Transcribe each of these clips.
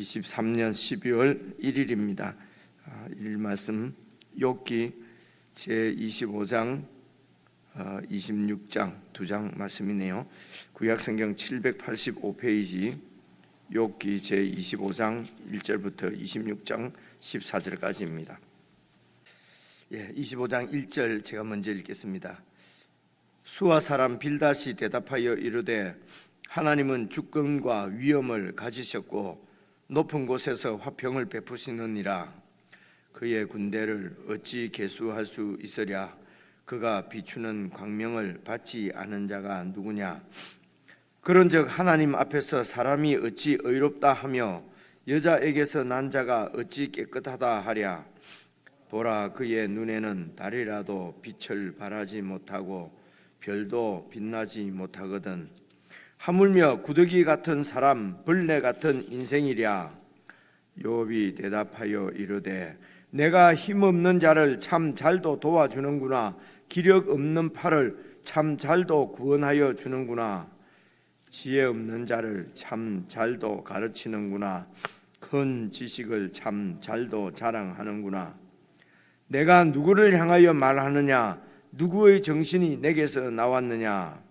2023년 12월 1일입니다. 아, 일 말씀 욥기 제 25장 26장 두 장 말씀이네요. 구약 성경 785페이지 욥기 제 25장 1절부터 26장 14절까지입니다. 예, 25장 1절 제가 먼저 읽겠습니다. 수아 사람 빌다시 대답하여 이르되 하나님은 주권과 위엄을 가지셨고 높은 곳에서 화평을 베푸시느니라. 그의 군대를 어찌 계수할 수 있으랴? 그가 비추는 광명을 받지 않은 자가 누구냐? 그런즉 하나님 앞에서 사람이 어찌 의롭다 하며 여자에게서 난 자가 어찌 깨끗하다 하랴? 보라 그의 눈에는 달이라도 빛을 발하지 못하고 별도 빛나지 못하거든 하물며 구더기 같은 사람 벌레 같은 인생이랴. 욥이 대답하여 이르되 내가 힘없는 자를 참 잘도 도와주는구나. 기력 없는 팔을 참 잘도 구원하여 주는구나. 지혜 없는 자를 참 잘도 가르치는구나. 큰 지식을 참 잘도 자랑하는구나. 내가 누구를 향하여 말하느냐? 누구의 정신이 내게서 나왔느냐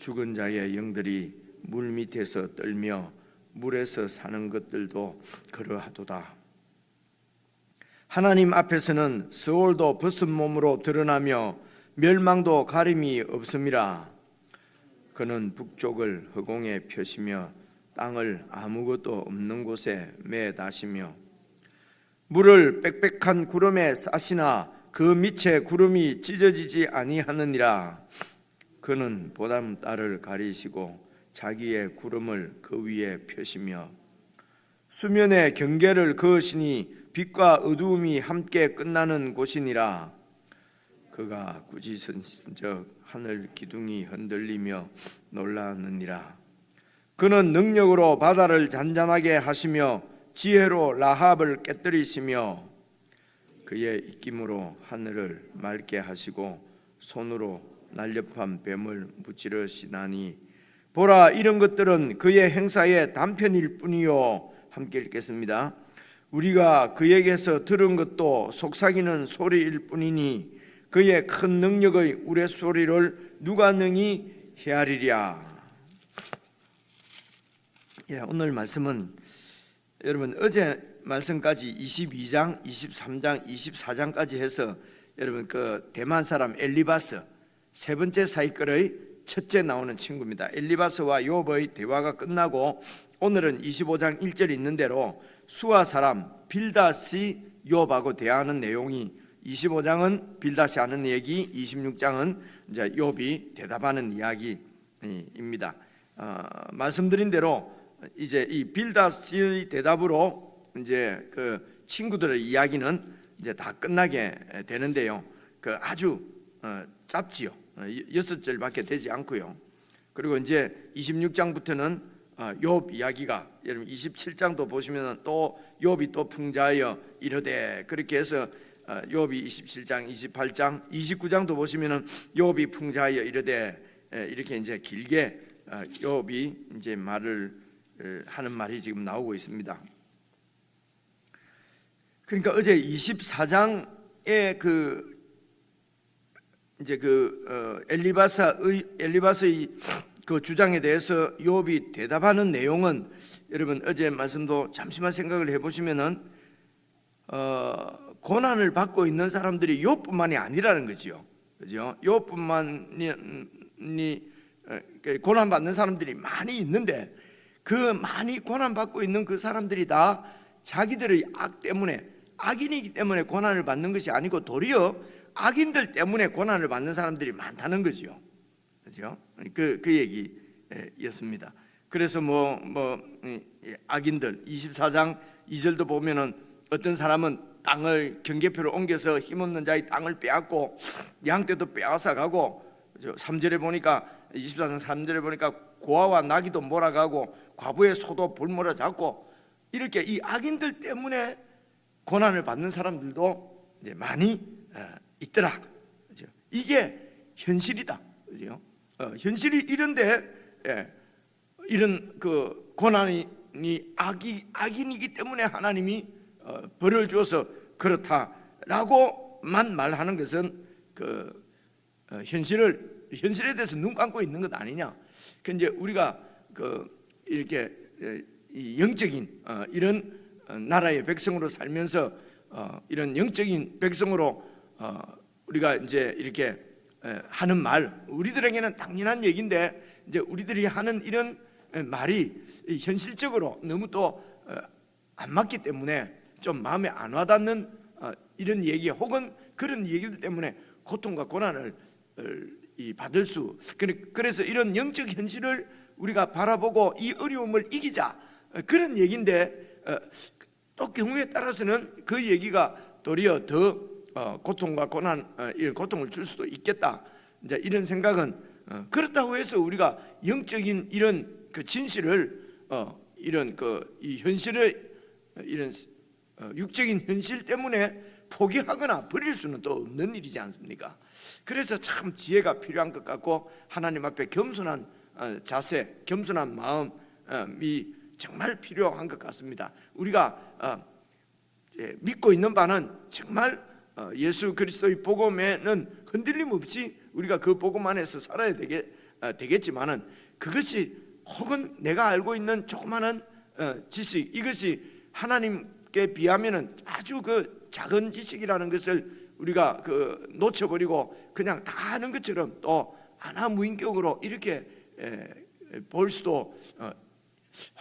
죽은 자의 영들이 물 밑에서 떨며 물에서 사는 것들도 그러하도다. 하나님 앞에서는 서울도 벗은 몸으로 드러나며 멸망도 가림이 없음이라. 그는 북쪽을 허공에 펴시며 땅을 아무것도 없는 곳에 매다시며 물을 빽빽한 구름에 싸시나 그 밑에 구름이 찢어지지 아니하느니라. 그는 보담 딸을 가리시고 자기의 구름을 그 위에 펴시며 수면의 경계를 그으시니 빛과 어두움이 함께 끝나는 곳이니라. 그가 꾸짖은적 하늘 기둥이 흔들리며 놀라느니라. 그는 능력으로 바다를 잔잔하게 하시며 지혜로 라합을 깨뜨리시며 그의 입김으로 하늘을 맑게 하시고 손으로 날렵한 뱀을 무찌르시나니 보라 이런 것들은 그의 행사의 단편일 뿐이요 함께 읽겠습니다. 우리가 그에게서 들은 것도 속삭이는 소리일 뿐이니 그의 큰 능력의 우레소리를 누가 능히 헤아리랴. 예, 오늘 말씀은 여러분 어제 말씀까지 22장, 23장, 24장까지 해서 여러분 그 대만 사람 엘리바스 세 번째 사이클의 첫째 나오는 친구입니다. 엘리바스와 욥의 대화가 끝나고 오늘은 25장 1절 있는 대로 수아 사람 빌다시 욥하고 대화하는 내용이 25장은 빌다시 하는 얘기, 26장은 이제 욥이 대답하는 이야기입니다. 어, 말씀드린 대로 이제 이 빌다시의 대답으로 이제 그 친구들의 이야기는 이제 다 끝나게 되는데요. 그 아주 어, 짧지요. 어, 여섯 절밖에 되지 않고요. 그리고 이제 26장부터는 어, 욥 이야기가 여러분 27장도 보시면 또 욥이 또 풍자하여 이르되 그렇게 해서 어, 욥이 27장, 28장, 29장도 보시면은 욥이 풍자하여 이르되 이렇게 이제 길게 욥이 이제 말을 하는 말이 지금 나오고 있습니다. 그러니까 어제 24장의 그 이제 그 어, 엘리바사의 엘리바스의 그 주장에 대해서 욥이 대답하는 내용은 여러분 어제 말씀도 잠시만 생각을 해보시면은 어, 고난을 받고 있는 사람들이 욥뿐만이 아니라는 거지요, 그죠? 욥뿐만이 어, 그 고난 받는 사람들이 많이 있는데 그 많이 고난 받고 있는 그 사람들이 다 자기들의 악 때문에 악인이기 때문에 고난을 받는 것이 아니고 도리어 악인들 때문에 고난을 받는 사람들이 많다는 거죠. 그죠? 그, 그 얘기였습니다. 그래서 뭐, 뭐, 악인들, 24장 2절도 보면은 어떤 사람은 땅을 경계표를 옮겨서 힘없는 자의 땅을 빼앗고 양 떼도 빼앗아 가고 3절에 보니까 24장 3절에 보니까 고아와 나귀도 몰아가고 과부의 소도 볼모아 잡고 이렇게 이 악인들 때문에 고난을 받는 사람들도 이제 많이 있더라. 이게 현실이다. 그죠? 어, 현실이 이런데 예, 이런 그 고난이 악이 악인이기 때문에 하나님이 어, 벌을 주어서 그렇다라고만 말하는 것은 그 어, 현실을 현실에 대해서 눈 감고 있는 것 아니냐. 그 이제 우리가 그 이렇게 영적인 어, 이런 어, 나라의 백성으로 살면서 어, 이런 영적인 백성으로 어, 우리가 이제 이렇게 에, 하는 말 우리들에게는 당연한 얘기인데 이제 우리들이 하는 이런 에, 말이 이 현실적으로 너무 또 안 맞기 때문에 좀 마음에 안 와닿는 어, 이런 얘기 혹은 그런 얘기들 때문에 고통과 고난을 어, 이 받을 수 그래- 그래서 이런 영적 현실을 우리가 바라보고 이 어려움을 이기자 어, 그런 얘기인데 어, 또 경우에 따라서는 그 얘기가 도리어 더 어, 고통과 고난 어, 고통을 줄 수도 있겠다 이제 이런 생각은 어, 그렇다고 해서 우리가 영적인 이런 그 진실을 어, 이런 그 이 현실의 이런 어, 육적인 현실 때문에 포기하거나 버릴 수는 또 없는 일이지 않습니까? 그래서 참 지혜가 필요한 것 같고 하나님 앞에 겸손한 어, 자세, 겸손한 마음이 정말 필요한 것 같습니다. 우리가 어, 예, 믿고 있는 바는 정말 어, 예수 그리스도의 복음에는 흔들림 없이 우리가 그 복음 안에서 살아야 되게, 어, 되겠지만은 그것이 혹은 내가 알고 있는 조그마한 어, 지식 이것이 하나님께 비하면은 아주 그 작은 지식이라는 것을 우리가 그 놓쳐버리고 그냥 다 아는 것처럼 또 아나무인격으로 이렇게 에, 볼 수도 어,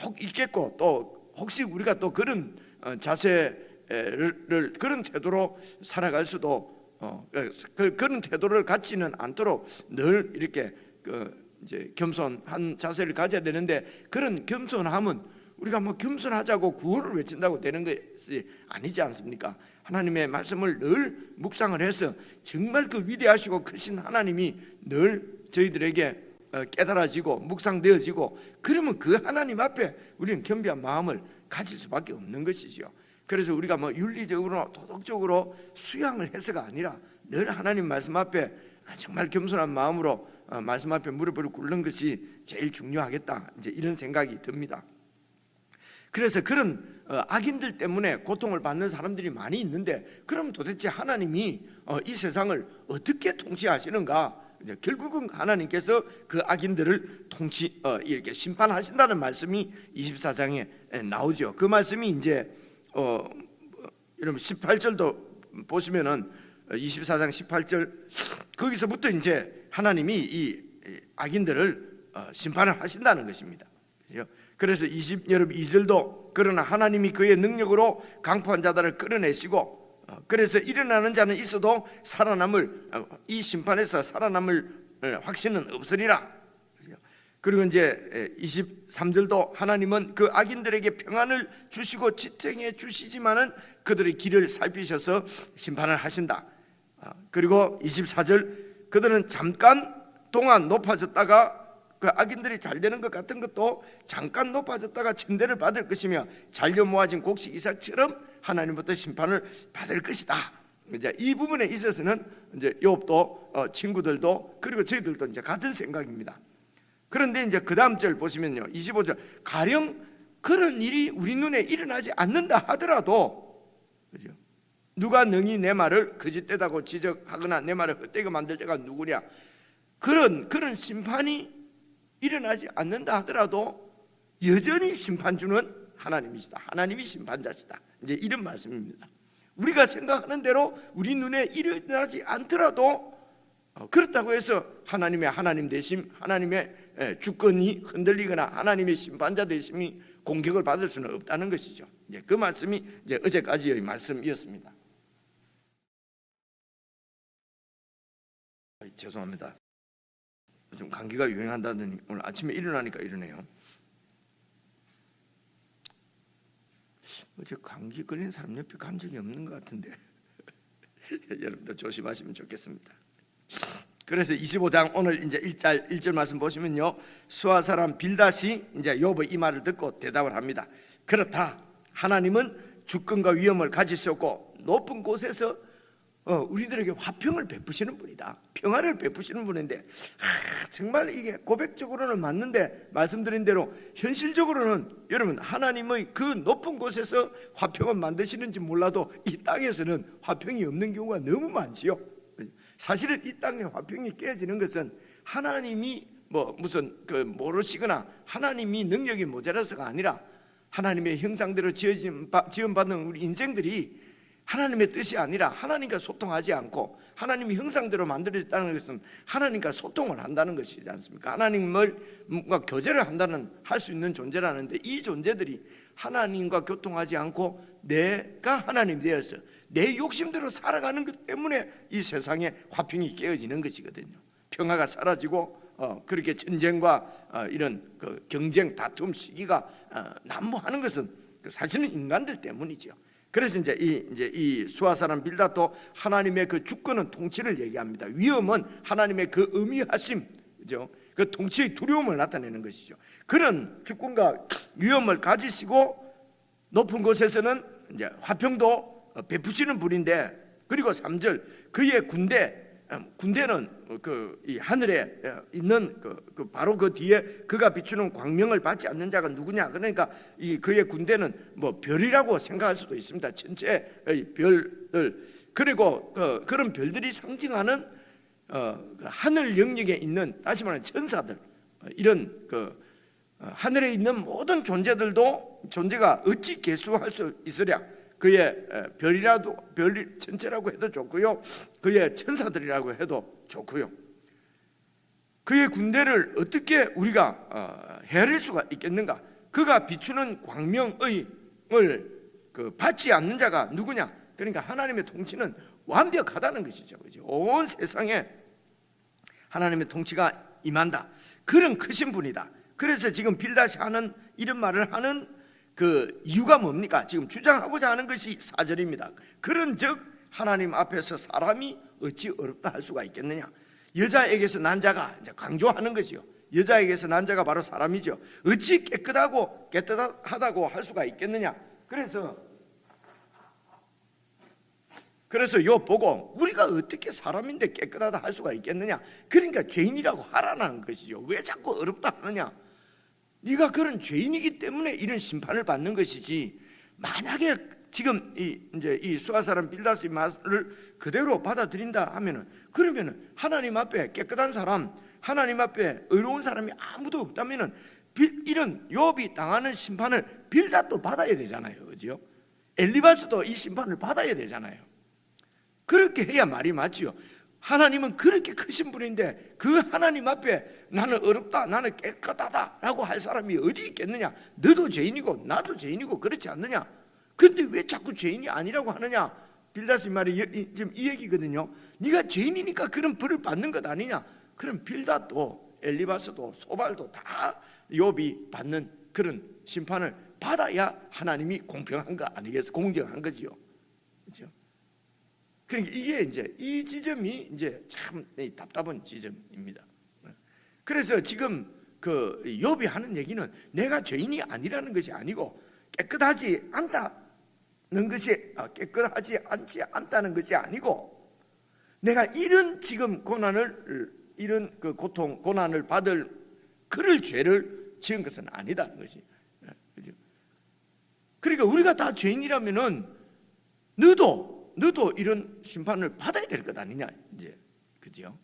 혹 있겠고 또 혹시 우리가 또 그런 어, 자세 를 그런 태도로 살아갈 수도 어, 그, 그- 그런 태도를 갖지는 않도록 늘 이렇게 그 이제 겸손한 자세를 가져야 되는데 그런 겸손함은 우리가 뭐 겸손하자고 구호를 외친다고 되는 것이 아니지 않습니까? 하나님의 말씀을 늘 묵상을 해서 정말 그 위대하시고 크신 하나님이 늘 저희들에게 어, 깨달아지고 묵상되어지고 그러면 그 하나님 앞에 우리는 겸비한 마음을 가질 수밖에 없는 것이지요. 그래서 우리가 뭐 윤리적으로 도덕적으로 수양을 해서가 아니라 늘 하나님 말씀 앞에 정말 겸손한 마음으로 어, 말씀 앞에 무릎을 꿇는 것이 제일 중요하겠다. 이제 이런 생각이 듭니다. 그래서 그런 어, 악인들 때문에 고통을 받는 사람들이 많이 있는데 그럼 도대체 하나님이 어, 이 세상을 어떻게 통치하시는가? 이제 결국은 하나님께서 그 악인들을 통치 어, 이렇게 심판하신다는 말씀이 24장에 나오죠. 그 말씀이 이제 어, 여러분 18절도 보시면은 24장 18절 거기서부터 이제 하나님이 이 악인들을 어, 심판을 하신다는 것입니다. 그래서 20 여러분 2절도 그러나 하나님이 그의 능력으로 강포한 자들을 끌어내시고 어, 그래서 일어나는 자는 있어도 살아남을 어, 이 심판에서 살아남을 어, 확신은 없으리라. 그리고 이제 23절도 하나님은 그 악인들에게 평안을 주시고 지탱해 주시지만은 그들의 길을 살피셔서 심판을 하신다. 아, 그리고 24절 그들은 잠깐 동안 높아졌다가 그 악인들이 잘 되는 것 같은 것도 잠깐 높아졌다가 천대를 받을 것이며 잘려 모아진 곡식 이삭처럼 하나님부터 심판을 받을 것이다. 이제 이 부분에 있어서는 이제 욥도 어, 친구들도 그리고 저희들도 이제 같은 생각입니다. 그런데 이제 그 다음 절 보시면요. 25절. 가령 그런 일이 우리 눈에 일어나지 않는다 하더라도 그죠? 누가 능히 내 말을 거짓되다고 지적하거나 내 말을 헛되게 만들 자가 누구냐? 그런 그런 심판이 일어나지 않는다 하더라도 여전히 심판주는 하나님이시다. 하나님이 심판자시다. 이제 이런 말씀입니다. 우리가 생각하는 대로 우리 눈에 일어나지 않더라도 어, 그렇다고 해서 하나님의 하나님 되심, 하나님의 예, 주권이 흔들리거나 하나님의 심판자 되심이 공격을 받을 수는 없다는 것이죠. 이제 그 말씀이 이제 어제까지의 말씀이었습니다. 죄송합니다. 좀 감기가 유행한다더니 오늘 아침에 일어나니까 이러네요. 어제 감기 걸린 사람 옆에 간 적이 없는 것 같은데 여러분들 조심하시면 좋겠습니다. 그래서 25장 오늘 이제 1절 1절 말씀 보시면요. 수아 사람 빌다시 이제 욥의 이 말을 듣고 대답을 합니다. 그렇다. 하나님은 주권과 위엄을 가지셨고 높은 곳에서 어, 우리들에게 화평을 베푸시는 분이다. 평화를 베푸시는 분인데 아, 정말 이게 고백적으로는 맞는데 말씀드린 대로 현실적으로는 여러분 하나님의 그 높은 곳에서 화평을 만드시는지 몰라도 이 땅에서는 화평이 없는 경우가 너무 많지요. 사실은 이 땅에 화평이 깨지는 것은 하나님이 뭐 무슨 그 모르시거나 하나님이 능력이 모자라서가 아니라 하나님의 형상대로 지어진 바- 지원받는 우리 인생들이 하나님의 뜻이 아니라 하나님과 소통하지 않고 하나님의 형상대로 만들어졌다는 것은 하나님과 소통을 한다는 것이지 않습니까? 하나님을 과 교제를 한다는 할 수 있는 존재라는데 이 존재들이 하나님과 교통하지 않고 내가 하나님 되어서 내 욕심대로 살아가는 것 때문에 이 세상에 화평이 깨어지는 것이거든요. 평화가 사라지고 어, 그렇게 전쟁과 어, 이런 그 경쟁 다툼 시기가 어, 난무하는 것은 그 사실은 인간들 때문이죠. 그래서 이제 이 이제 이 수아 사람 빌다도 하나님의 그 주권은 통치를 얘기합니다. 위험은 하나님의 그 의미하심, 그죠? 그 통치의 두려움을 나타내는 것이죠. 그런 주권과 위험을 가지시고 높은 곳에서는 이제 화평도 베푸시는 분인데 그리고 3절 그의 군대 음, 군대는 그 이 하늘에 있는 그, 그 바로 그 뒤에 그가 비추는 광명을 받지 않는 자가 누구냐? 그러니까 이 그의 군대는 뭐 별이라고 생각할 수도 있습니다. 전체의 별들. 그리고 그 그런 별들이 상징하는 어, 그 하늘 영역에 있는 다시 말하면 천사들. 어, 이런 그 어, 하늘에 있는 모든 존재들도 존재가 어찌 개수할 수 있으랴 그의 에, 별이라도 별 천체라고 해도 좋고요. 그의 천사들이라고 해도 좋고요. 그의 군대를 어떻게 우리가 어, 헤아릴 수가 있겠는가? 그가 비추는 광명의 을 그 받지 않는 자가 누구냐? 그러니까 하나님의 통치는 완벽하다는 것이죠. 그죠? 온 세상에 하나님의 통치가 임한다. 그런 크신 분이다. 그래서 지금 빌다시 하는 이런 말을 하는 그 이유가 뭡니까? 지금 주장하고자 하는 것이 사절입니다. 그런 즉 하나님 앞에서 사람이 어찌 어렵다 할 수가 있겠느냐? 여자에게서 난자가 이제 강조하는 거지요. 여자에게서 난자가 바로 사람이죠. 어찌 깨끗하고 깨끗하다고 할 수가 있겠느냐? 그래서 그래서 요 보고 우리가 어떻게 사람인데 깨끗하다 할 수가 있겠느냐? 그러니까 죄인이라고 하라는 것이죠. 왜 자꾸 어렵다 하느냐? 네가 그런 죄인이기 때문에 이런 심판을 받는 것이지. 만약에 지금 이 이제 이 수아 사람 빌다스의 말을 그대로 받아들인다 하면은 그러면은 하나님 앞에 깨끗한 사람, 하나님 앞에 의로운 사람이 아무도 없다면은 빌- 이런 욥이 당하는 심판을 빌다도 받아야 되잖아요, 그죠? 엘리바스도 이 심판을 받아야 되잖아요. 그렇게 해야 말이 맞지요. 하나님은 그렇게 크신 분인데 그 하나님 앞에 나는 어렵다, 나는 깨끗하다 라고 할 사람이 어디 있겠느냐? 너도 죄인이고 나도 죄인이고 그렇지 않느냐? 근데 왜 자꾸 죄인이 아니라고 하느냐? 빌다스 말이 지금 이 얘기거든요. 네가 죄인이니까 그런 벌을 받는 것 아니냐? 그럼 빌다도 엘리바스도 소발도 다 욥이 받는 그런 심판을 받아야 하나님이 공평한 거 아니겠어? 공정한 거지요. 그러니까 이게 이제 이 지점이 이제 참 답답한 지점입니다. 그래서 지금 그 욥이 하는 얘기는 내가 죄인이 아니라는 것이 아니고 깨끗하지 않다는 것이 아, 깨끗하지 않지 않다는 것이 아니고 내가 이런 지금 고난을 이런 그 고통 고난을 받을 그럴 죄를 지은 것은 아니다는 것이? 그러니까 우리가 다 죄인이라면은 너도 너도 이런 심판을 받아야 될 것 아니냐 이제 그죠?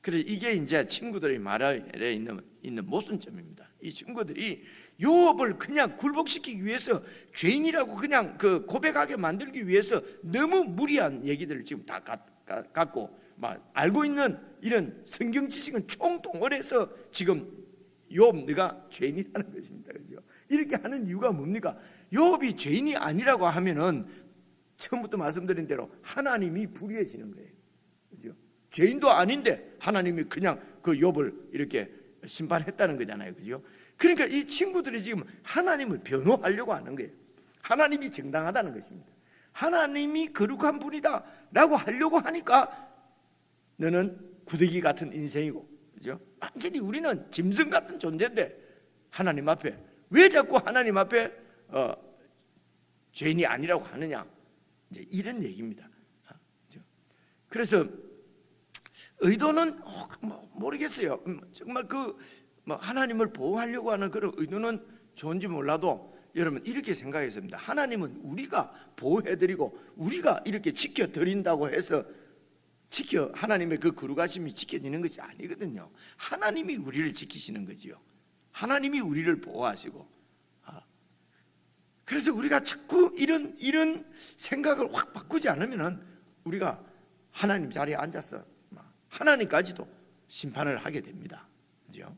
그래서 이게 이제 친구들이 말에 있는 있는 모순점입니다. 이 친구들이 요업을 그냥 굴복시키기 위해서 죄인이라고 그냥 그 고백하게 만들기 위해서 너무 무리한 얘기들을 지금 다 가- 가- 갖고 막 알고 있는 이런 성경 지식은 총동원해서 지금 요업 네가 죄인이라는 것입니다. 그죠? 이렇게 하는 이유가 뭡니까? 요업이 죄인이 아니라고 하면은 처음부터 말씀드린 대로 하나님이 불의해지는 거예요. 그죠? 죄인도 아닌데 하나님이 그냥 그 욥을 이렇게 심판했다는 거잖아요. 그죠? 그러니까 이 친구들이 지금 하나님을 변호하려고 하는 거예요. 하나님이 정당하다는 것입니다. 하나님이 거룩한 분이다라고 하려고 하니까 너는 구더기 같은 인생이고, 그죠? 완전히 우리는 짐승 같은 존재인데 하나님 앞에 왜 자꾸 하나님 앞에 어, 죄인이 아니라고 하느냐? 이제 이런 얘기입니다. 아? 그래서 의도는 어, 뭐 모르겠어요. 음, 정말 그뭐 하나님을 보호하려고 하는 그런 의도는 좋은지 몰라도 여러분 이렇게 생각했습니다. 하나님은 우리가 보호해드리고 우리가 이렇게 지켜드린다고 해서 지켜 하나님의 그 거룩하심이 지켜지는 것이 아니거든요. 하나님이 우리를 지키시는 거지요. 하나님이 우리를 보호하시고. 아. 그래서 우리가 자꾸 이런 이런 생각을 확 바꾸지 않으면은 우리가 하나님 자리에 앉아서 하나님까지도 심판을 하게 됩니다. 그죠?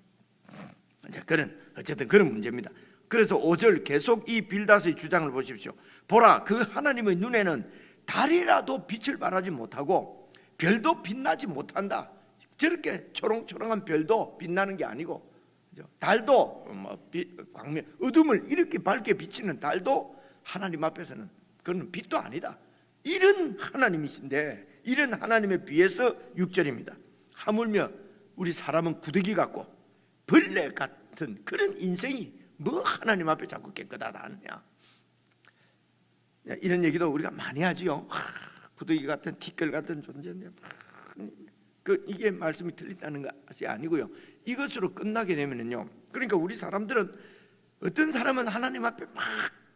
이제 그런 어쨌든 그런 문제입니다. 그래서 5절 계속 이 빌다스의 주장을 보십시오. 보라 그 하나님의 눈에는 달이라도 빛을 발하지 못하고 별도 빛나지 못한다. 저렇게 초롱초롱한 별도 빛나는 게 아니고? 달도 뭐 빛, 광명 어둠을 이렇게 밝게 비치는 달도 하나님 앞에서는 그건 빛도 아니다. 이런 하나님이신데 이런 하나님에 비해서 6절입니다. 하물며 우리 사람은 구더기 같고 벌레 같은 그런 인생이 뭐 하나님 앞에 자꾸 깨끗하다 하느냐. 이런 얘기도 우리가 많이 하지요. 하, 구더기 같은 티끌 같은 존재인데 그 이게 말씀이 틀린다는 것이 아니고요 이것으로 끝나게 되면은요 그러니까 우리 사람들은 어떤 사람은 하나님 앞에 막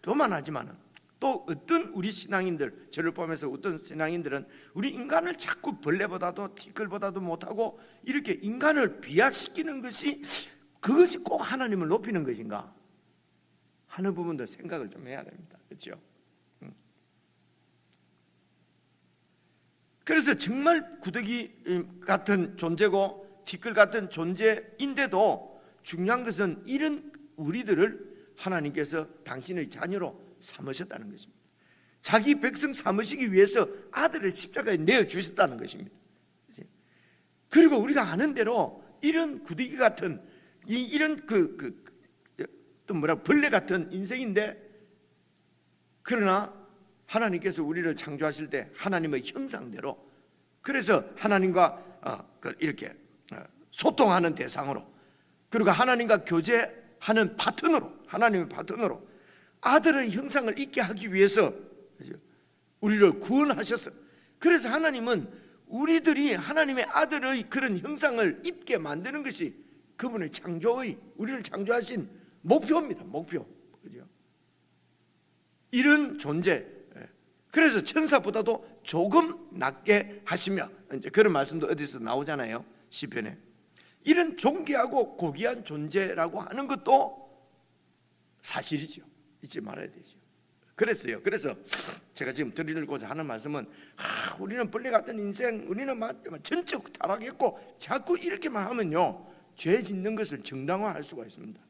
교만하지만은 또 어떤 우리 신앙인들 저를 포함해서 어떤 신앙인들은 우리 인간을 자꾸 벌레보다도 티끌보다도 못하고 이렇게 인간을 비하시키는 것이 그것이 꼭 하나님을 높이는 것인가 하는 부분도 생각을 좀 해야 됩니다. 그렇죠? 음. 그래서 정말 구더기 같은 존재고 티끌 같은 존재인데도 중요한 것은 이런 우리들을 하나님께서 당신의 자녀로 삼으셨다는 것입니다. 자기 백성 삼으시기 위해서 아들을 십자가에 내어 주셨다는 것입니다. 그리고 우리가 아는 대로 이런 구더기 같은 이 이런 그 그 또 뭐라 벌레 같은 인생인데 그러나 하나님께서 우리를 창조하실 때 하나님의 형상대로 그래서 하나님과 어, 그 이렇게 어, 소통하는 대상으로 그리고 하나님과 교제하는 파트너로 하나님의 파트너로 아들의 형상을 있게 하기 위해서 우리를 구원하셨어. 그래서 하나님은 우리들이 하나님의 아들의 그런 형상을 입게 만드는 것이 그분의 창조의 우리를 창조하신 목표입니다. 목표. 그죠? 이런 존재. 예. 그래서 천사보다도 조금 낮게 하시며 이제 그런 말씀도 어디서 나오잖아요. 시편에. 이런 존귀하고 고귀한 존재라고 하는 것도 사실이죠. 잊지 말아야 되죠. 그랬어요. 그래서 제가 지금 드리고자 하는 말씀은 아, 우리는 벌레 같은 인생, 우리는 전적 타락했고 자꾸 이렇게만 하면요 죄 짓는 것을 정당화할 수가 있습니다.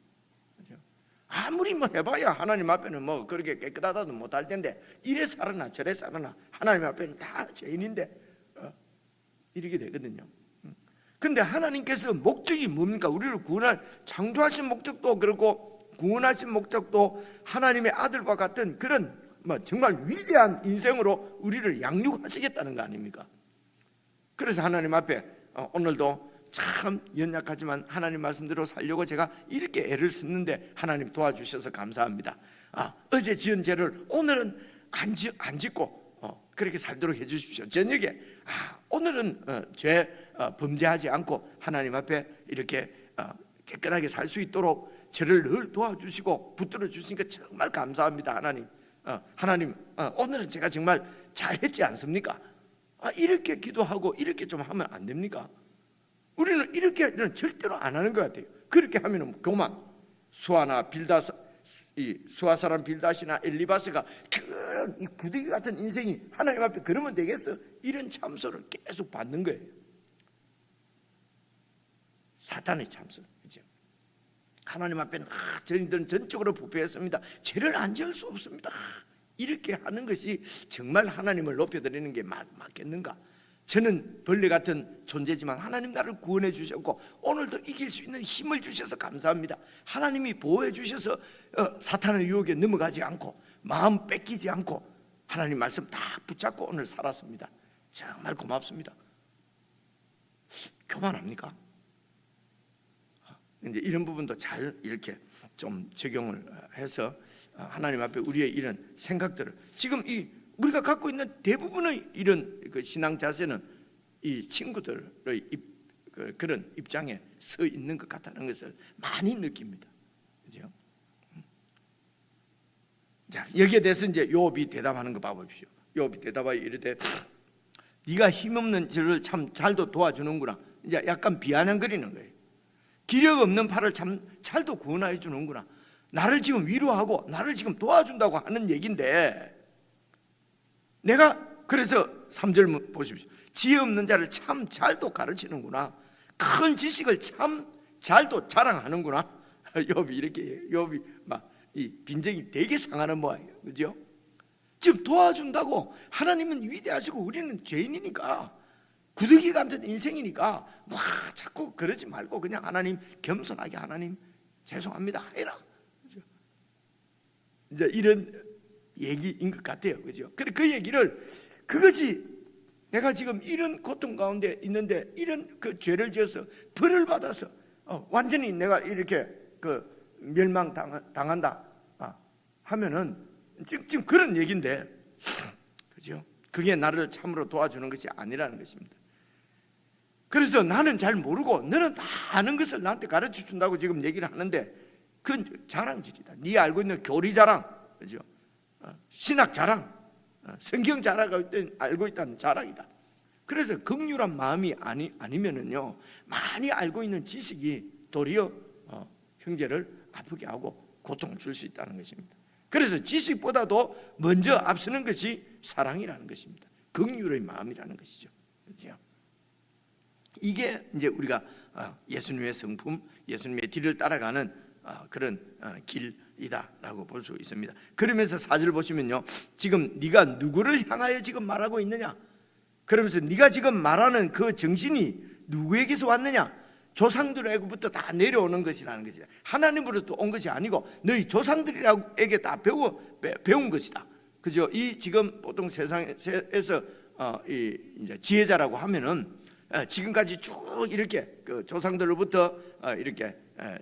아무리 뭐 해봐야 하나님 앞에는 뭐 그렇게 깨끗하다도 못할 텐데 이래 살아나 저래 살아나 하나님 앞에는 다 죄인인데 어, 이렇게 되거든요. 음. 근데 하나님께서 목적이 뭡니까? 우리를 구원한 창조하신 목적도 그렇고 구원하신 목적도 하나님의 아들과 같은 그런 뭐 정말 위대한 인생으로 우리를 양육하시겠다는 거 아닙니까? 그래서 하나님 앞에 어, 오늘도 참 연약하지만 하나님 말씀대로 살려고 제가 이렇게 애를 썼는데 하나님 도와주셔서 감사합니다. 아, 어제 지은 죄를 오늘은 안, 지, 안 짓고 어, 그렇게 살도록 해주십시오. 저녁에 아, 오늘은 어, 죄 어, 범죄하지 않고 하나님 앞에 이렇게 어, 깨끗하게 살 수 있도록 저를 늘 도와주시고 붙들어 주시니까 정말 감사합니다 하나님 어, 하나님 어, 오늘은 제가 정말 잘했지 않습니까? 아, 이렇게 기도하고 이렇게 좀 하면 안 됩니까? 우리는 이렇게 는 절대로 안 하는 것 같아요 그렇게 하면 그만 수아나 빌다스 이 수아 사람 빌다시나 엘리바스가 그런 이 구더기 같은 인생이 하나님 앞에 그러면 되겠어? 이런 참소를 계속 받는 거예요. 사탄의 참소. 하나님 앞에는 아, 저희들은 전적으로 부패했습니다. 죄를 안 지을 수 없습니다. 이렇게 하는 것이 정말 하나님을 높여드리는 게 맞, 맞겠는가? 저는 벌레 같은 존재지만 하나님 나를 구원해 주셨고 오늘도 이길 수 있는 힘을 주셔서 감사합니다. 하나님이 보호해 주셔서 어, 사탄의 유혹에 넘어가지 않고 마음 뺏기지 않고 하나님 말씀 다 붙잡고 오늘 살았습니다. 정말 고맙습니다. 교만합니까? 이제 이런 부분도 잘 이렇게 좀 적용을 해서 하나님 앞에 우리의 이런 생각들을 지금 이 우리가 갖고 있는 대부분의 이런 그 신앙 자세는 이 친구들의 입, 그, 그런 입장에 서 있는 것 같다는 것을 많이 느낍니다. 그죠? 자 여기에 대해서 이제 요업이 대답하는 거 봐보십시오. 요업이 대답하여 이르되 네가 힘없는 저를 참 잘도 도와주는구나. 이제 약간 비아냥거리는 거예요. 기력 없는 팔을 참 잘도 구원하여 주는구나. 나를 지금 위로하고 나를 지금 도와준다고 하는 얘긴데 내가 그래서 3절 보십시오. 지혜 없는 자를 참 잘도 가르치는구나. 큰 지식을 참 잘도 자랑하는구나. 욥이 이렇게 욥이 막 이 빈정이 되게 상하는 모양이에요. 그죠? 지금 도와준다고 하나님은 위대하시고 우리는 죄인이니까 구더기 같은 인생이니까 막 자꾸 그러지 말고 그냥 하나님 겸손하게 하나님 죄송합니다 해라. 그죠? 이제 이런 얘기인 것 같아요. 그죠? 그래 그 얘기를 그것이 내가 지금 이런 고통 가운데 있는데 이런 그 죄를 지어서 벌을 받아서 어, 완전히 내가 이렇게 그 멸망 당한다 아, 하면은 지금, 지금 그런 얘기인데 그죠? 그게 나를 참으로 도와주는 것이 아니라는 것입니다. 그래서 나는 잘 모르고 너는 다 아는 것을 나한테 가르쳐 준다고 지금 얘기를 하는데 그건 자랑질이다. 네 알고 있는 교리 자랑, 그죠? 어, 신학 자랑, 어, 성경 자랑 알고 있다는 자랑이다. 그래서 극률한 마음이 아니 아니면은요 많이 알고 있는 지식이 도리어 어, 형제를 아프게 하고 고통을 줄 수 있다는 것입니다. 그래서 지식보다도 먼저 앞서는 것이 사랑이라는 것입니다. 긍휼의 마음이라는 것이죠. 그렇죠? 이게 이제 우리가 어, 예수님의 성품, 예수님의 뒤를 따라가는 어, 그런 어, 길이다라고 볼 수 있습니다. 그러면서 사절 보시면요, 지금 네가 누구를 향하여 지금 말하고 있느냐? 그러면서 네가 지금 말하는 그 정신이 누구에게서 왔느냐? 조상들에게부터 다 내려오는 것이라는 것이다. 하나님으로부터 온 것이 아니고 너희 조상들에게 다 배워 배운 것이다. 그죠? 이 지금 보통 세상에서 어, 이 이제 지혜자라고 하면은 어, 지금까지 쭉 이렇게 그 조상들로부터 어, 이렇게 에,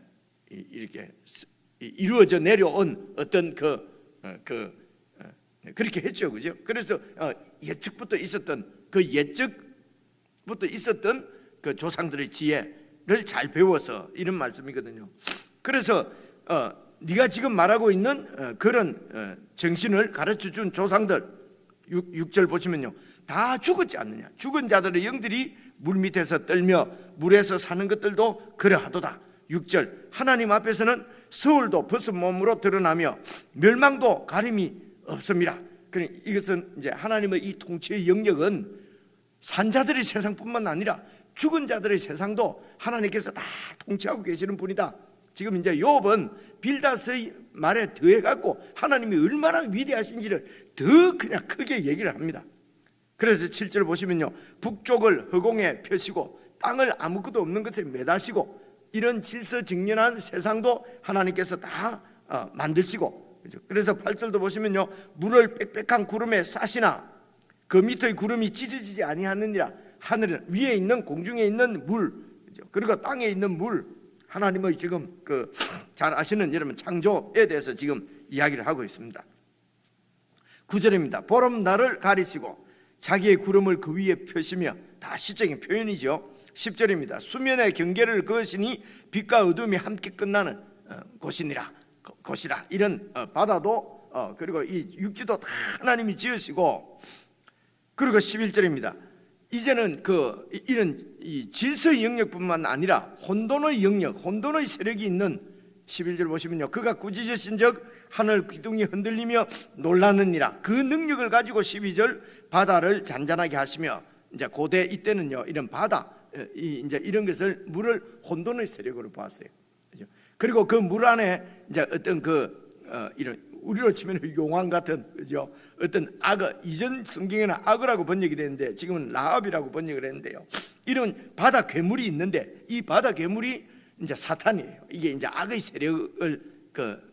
이렇게 이루어져 내려온 어떤 그, 어, 그 어, 그렇게 했죠, 그죠? 그래서 어, 예측부터 있었던 그 예측부터 있었던 그 조상들의 지혜를 잘 배워서 이런 말씀이거든요. 그래서 어, 네가 지금 말하고 있는 어, 그런 어, 정신을 가르쳐 준 조상들 6, 절 보시면요. 다 죽었지 않느냐. 죽은 자들의 영들이 물 밑에서 떨며 물에서 사는 것들도 그러하도다. 6절 하나님 앞에서는 서울도 벗은 몸으로 드러나며 멸망도 가림이 없습니다. 이것은 이제 하나님의 이 통치의 영역은 산자들의 세상뿐만 아니라 죽은 자들의 세상도 하나님께서 다 통치하고 계시는 분이다. 지금 이제 욥은 빌다스의 말에 더해 갖고 하나님이 얼마나 위대하신지를 더 그냥 크게 얘기를 합니다. 그래서 7절 보시면요. 북쪽을 허공에 펴시고 땅을 아무것도 없는 것에 매다시고 이런 질서정연한 세상도 하나님께서 다 어, 만드시고 그래서 8절도 보시면요. 물을 빽빽한 구름에 싸시나 그 밑의 구름이 찢어지지 아니하느니라 하늘 위에 있는 공중에 있는 물 그리고 땅에 있는 물 하나님의 지금 그 잘 아시는 여러분 창조에 대해서 지금 이야기를 하고 있습니다. 9절입니다. 보름 날을 가리시고 자기의 구름을 그 위에 펴시며 다 시적인 표현이죠. 10절입니다. 수면의 경계를 그으시니 빛과 어둠이 함께 끝나는 어, 곳이니라 곳이라 이런 어, 바다도 어, 그리고 이 육지도 다 하나님이 지으시고 그리고 11절입니다. 이제는 그 이런 이 질서의 영역뿐만 아니라 혼돈의 영역, 혼돈의 세력이 있는 11절 보시면요. 그가 꾸짖으신적 하늘 기둥이 흔들리며 놀라느니라. 그 능력을 가지고 12절 바다를 잔잔하게 하시며 이제 고대 이때는요. 이런 바다 이 이제 이런 것을 물을 혼돈의 세력으로 보았어요. 그리고 그 물 안에 이제 어떤 그 어, 이런 우리로 치면 용왕 같은 그죠? 어떤 악어 이전 성경에는 악어라고 번역이 되는데 지금은 라합이라고 번역을 했는데요. 이런 바다 괴물이 있는데 이 바다 괴물이 이제 사탄이에요. 이게 이제 악의 세력을 그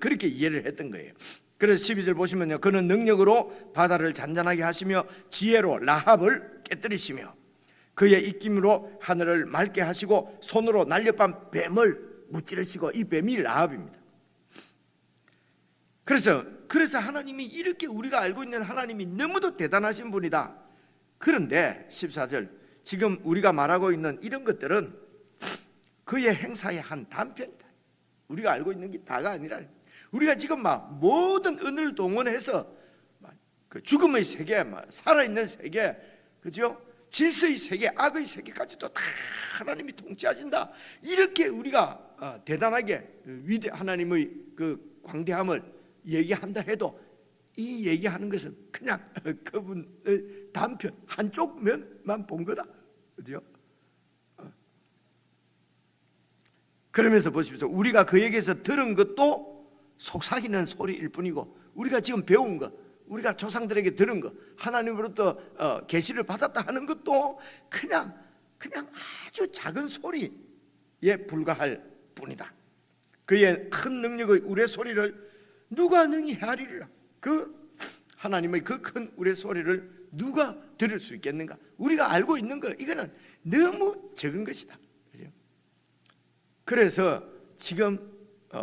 그렇게 이해를 했던 거예요. 그래서 12절 보시면요. 그는 능력으로 바다를 잔잔하게 하시며 지혜로 라합을 깨뜨리시며 그의 입김으로 하늘을 맑게 하시고 손으로 날렵한 뱀을 무찌르시고 이 뱀이 라합입니다. 그래서 그래서 하나님이 이렇게 우리가 알고 있는 하나님이 너무도 대단하신 분이다. 그런데 14절 지금 우리가 말하고 있는 이런 것들은 그의 행사의 한 단편이다. 우리가 알고 있는 게 다가 아니라 우리가 지금 막 모든 은을 동원해서 막그 죽음의 세계, 막 살아있는 세계, 그죠? 질서의 세계, 악의 세계까지도 다 하나님이 통치하신다. 이렇게 우리가 어, 대단하게 위대 하나님의 그 광대함을 얘기한다 해도 이 얘기하는 것은 그냥 그분의 단편 한쪽 면만 본 거다. 그죠? 어. 그러면서 보십시오. 우리가 그에게서 들은 것도 속삭이는 소리일 뿐이고 우리가 지금 배운 것, 우리가 조상들에게 들은 것, 하나님으로부터 어, 계시를 받았다 하는 것도 그냥 그냥 아주 작은 소리에 불과할 뿐이다. 그의 큰 능력의 우레 소리를 누가 능히 헤아리리라. 그 하나님의 그 큰 우레 소리를 누가 들을 수 있겠는가? 우리가 알고 있는 거 이거는 너무 적은 것이다. 그래서 지금 어,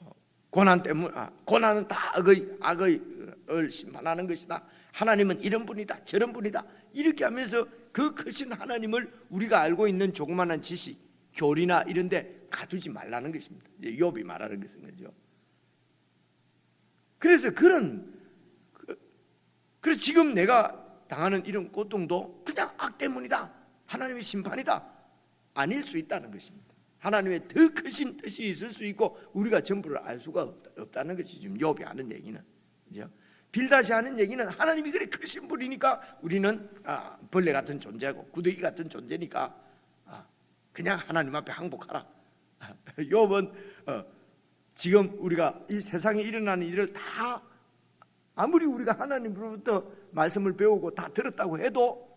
어, 고난 때문 아, 고난은 다 악의 악의를 심판하는 것이다. 하나님은 이런 분이다, 저런 분이다. 이렇게 하면서 그 크신 하나님을 우리가 알고 있는 조그마한 지식, 교리나 이런데 가두지 말라는 것입니다. 이제 욥이 말하는 것은 거죠. 그래서 그런 그- 그래서 지금 내가 당하는 이런 고통도 그냥 악 때문이다. 하나님의 심판이다. 아닐 수 있다는 것입니다. 하나님의 더 크신 뜻이 있을 수 있고 우리가 전부를 알 수가 없다, 는 것이 지금 욥이 하는 얘기는 그죠? 빌다시 하는 얘기는 하나님이 그래 크신 분이니까 우리는 아, 벌레 같은 존재고 구더기 같은 존재니까 아, 그냥 하나님 앞에 항복하라. 욥은 어, 지금 우리가 이 세상에 일어나는 일을 다 아무리 우리가 하나님으로부터 말씀을 배우고 다 들었다고 해도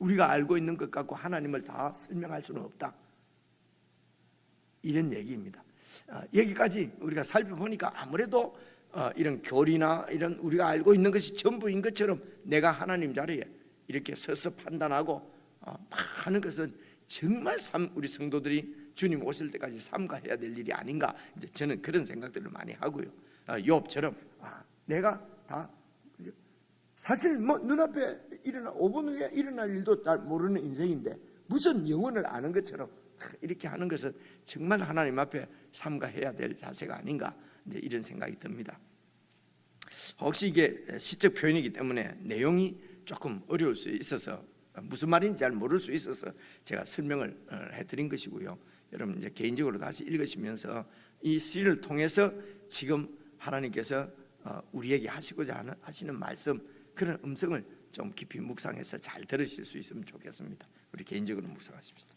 우리가 알고 있는 것 갖고 하나님을 다 설명할 수는 없다. 이런 얘기입니다. 어, 여기까지 우리가 살펴보니까 아무래도 어, 이런 교리나 이런 우리가 알고 있는 것이 전부인 것처럼 내가 하나님 자리에 이렇게 서서 판단하고 어, 막 하는 것은 정말 삼- 우리 성도들이 주님 오실 때까지 삼가해야 될 일이 아닌가 이제 저는 그런 생각들을 많이 하고요. 어, 욥처럼 아, 내가 다? 사실 뭐 눈앞에 일어나 5분 후에 일어날 일도 잘 모르는 인생인데 무슨 영혼을 아는 것처럼 이렇게 하는 것은 정말 하나님 앞에 삼가해야 될 자세가 아닌가 이제 이런 생각이 듭니다. 혹시 이게 시적 표현이기 때문에 내용이 조금 어려울 수 있어서 무슨 말인지 잘 모를 수 있어서 제가 설명을 어, 해드린 것이고요. 여러분 이제 개인적으로 다시 읽으시면서 이 시를 통해서 지금 하나님께서 어, 우리에게 하시고자 하는 하시는 말씀 그런 음성을 좀 깊이 묵상해서 잘 들으실 수 있으면 좋겠습니다. 우리 개인적으로 묵상하십시다.